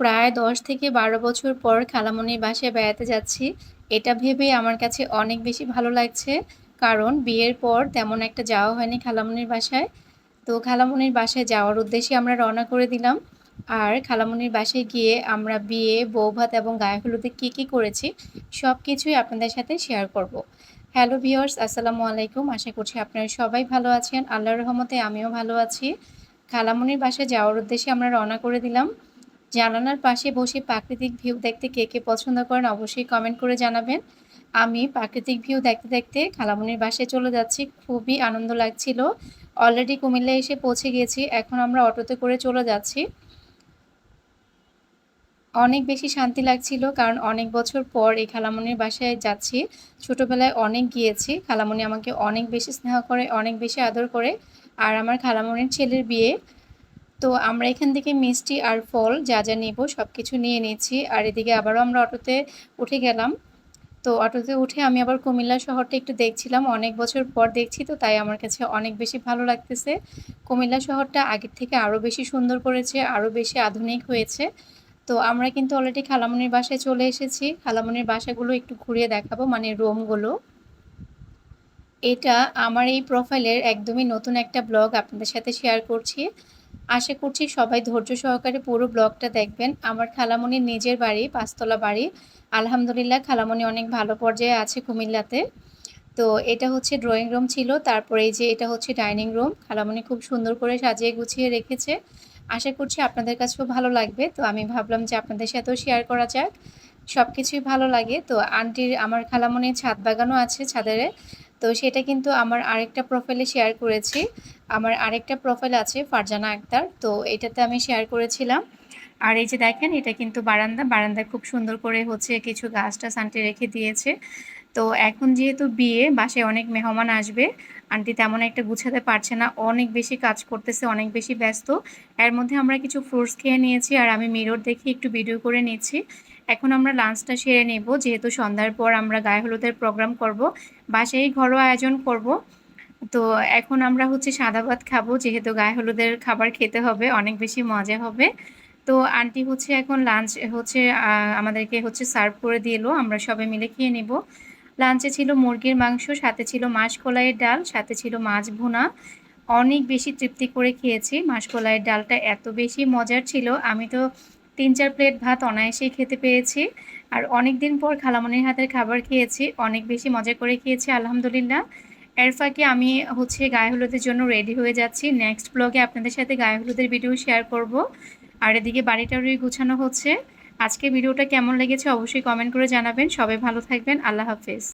প্রায় দশ থেকে বারো বছর পর খালামণির বাসায় বেড়াতে যাচ্ছি। এটা ভেবে আমার কাছে অনেক বেশি ভালো লাগছে, কারণ বিয়ের পর তেমন একটা যাওয়া হয়নি খালামণির বাসায়। তো খালামণির বাসায় যাওয়ার উদ্দেশ্যে আমরা রওনা করে দিলাম। আর খালামণির বাসায় গিয়ে আমরা বিয়ে, বৌভাত এবং গায়ে হলুদে কী কী করেছি, সব কিছুই আপনাদের সাথে শেয়ার করব। হ্যালো ভিওর্স আসসালামু আলাইকুম। আশা করছি আপনারা সবাই ভালো আছেন। আল্লাহর রহমতে আমিও ভালো আছি। খালামণির বাসায় যাওয়ার উদ্দেশ্যে আমরা রওনা করে দিলাম। জানালার পাশে বসে প্রাকৃতিক ভিউ দেখতে কে কে পছন্দ করেন অবশ্যই কমেন্ট করে জানাবেন। আমি প্রাকৃতিক ভিউ দেখতে দেখতে খালামনির বাসায় চলে যাচ্ছি। খুবই আনন্দ লাগছিল। অলরেডি কুমিল্লা এসে পৌঁছে গিয়েছি এখন আমরা অটোতে করে চলে যাচ্ছি। অনেক বেশি শান্তি লাগছিল কারণ অনেক বছর পর এই খালামনির বাসায় যাচ্ছি। ছোটোবেলায় অনেক গিয়েছি। খালামনি আমাকে অনেক বেশি স্নেহ করে, অনেক বেশি আদর করে। আর আমার খালামনির ছেলের বিয়ে তো আমরা এখান থেকে মিষ্টি আর ফল যা যা নেব সব কিছু নিয়ে নিয়েছি। আর এদিকে আবারও আমরা অটোতে উঠে গেলাম। তো অটোতে উঠে আমি আবার কুমিল্লা শহরটা একটু দেখছিলাম। অনেক বছর পর দেখছি তো, তাই আমার কাছে অনেক বেশি ভালো লাগতেছে। কুমিল্লা শহরটা আগের থেকে আরও বেশি সুন্দর করেছে, আরও বেশি আধুনিক হয়েছে। তো আমরা কিন্তু অলরেডি খালামনির বাসায় চলে এসেছি। খালামনির বাসাগুলো একটু ঘুরিয়ে দেখাবো মানে রুমগুলো। এটা আমার এই প্রোফাইলের একদমই নতুন একটা ব্লগ আপনাদের সাথে শেয়ার করছি। আশা করছি সবাই ধৈর্য সহকারে পুরো ব্লগটা দেখবেন। আমার খালামনির নিজের বাড়ি, পাঁচতলা বাড়ি। আলহামদুলিল্লাহ খালামনি অনেক ভালো পর্যায়ে আছে কুমিল্লাতে। তো এটা হচ্ছে ড্রয়িং রুম ছিল, তারপরে এই যে এটা হচ্ছে ডাইনিং রুম খালামনি খুব সুন্দর করে সাজিয়ে গুছিয়ে রেখেছে। আশা করছি আপনাদের কাছেও ভালো লাগবে। তো আমি ভাবলাম যে আপনাদের সাথেও শেয়ার করা যাক। সব কিছুই ভালো লাগে। তো আন্টির, আমার খালামনির ছাদ বাগানও আছে ছাদের। তো সেটা কিন্তু আমার আরেকটা প্রোফাইলে শেয়ার করেছি। আমার আরেকটা প্রোফাইল আছে ফারজানা আক্তার, তো এটাতে আমি শেয়ার করেছিলাম। আর এই যে দেখেন, এটা কিন্তু বারান্দা, বারান্দায় খুব সুন্দর করে হচ্ছে কিছু গাছটা সানটে রেখে দিয়েছে। তো এখন যেহেতু বিয়ে, বাসায় অনেক মেহমান আসবে, আন্টি তেমন একটা গুছাতে পারছে না, অনেক বেশি কাজ করতেছে, অনেক বেশি ব্যস্ত। এর মধ্যে আমরা কিছু ফ্রুটস খেয়ে নিয়েছি, আর আমি মিরর দেখে একটু ভিডিও করে নিচ্ছি। এখন আমরা লাঞ্চটা সেরে নেব। যেহেতু সন্ধ্যার পর আমরা গায়ে হলুদের প্রোগ্রাম করব বাসায় ঘরোয়া আয়োজন করব। তো এখন আমরা হচ্ছে সাদা ভাত খাব, যেহেতু গায়ে হলুদের খাবার খেতে হবে, অনেক বেশি মজা হবে। তো আন্টি হচ্ছে এখন লাঞ্চ হচ্ছে আমাদেরকে হচ্ছে সার্ভ করে দিল, আমরা সবাই মিলে খেয়ে নেব। লাঞ্চে ছিল মুরগির মাংস, সাথে ছিল মাসকলাইয়ের ডাল, সাথে ছিল মাছ ভুনা। অনেক বেশি তৃপ্তি করে খেয়েছি মাসকলাইয়ের ডালটা এত বেশি মজার ছিল। আমি তো তিন চার প্লেট ভাত অনায়াসেই খেতে পেয়েছি আর অনেক দিন পর খালামনির হাতের খাবার খেয়েছি, অনেক বেশি মজা করে খেয়েছি, আলহামদুলিল্লাহ। এর ফাঁকে আমি হচ্ছে গায়ে হলুদের জন্য রেডি হয়ে যাচ্ছি। নেক্সট ব্লগে আপনাদের সাথে গায়ে হলুদের ভিডিও শেয়ার করব। আর এদিকে বাড়িটারই গুছানো হচ্ছে। আজকে ভিডিওটা কেমন লেগেছে অবশ্যই কমেন্ট করে জানাবেন। সবাই ভালো থাকবেন। আল্লাহ হাফেজ।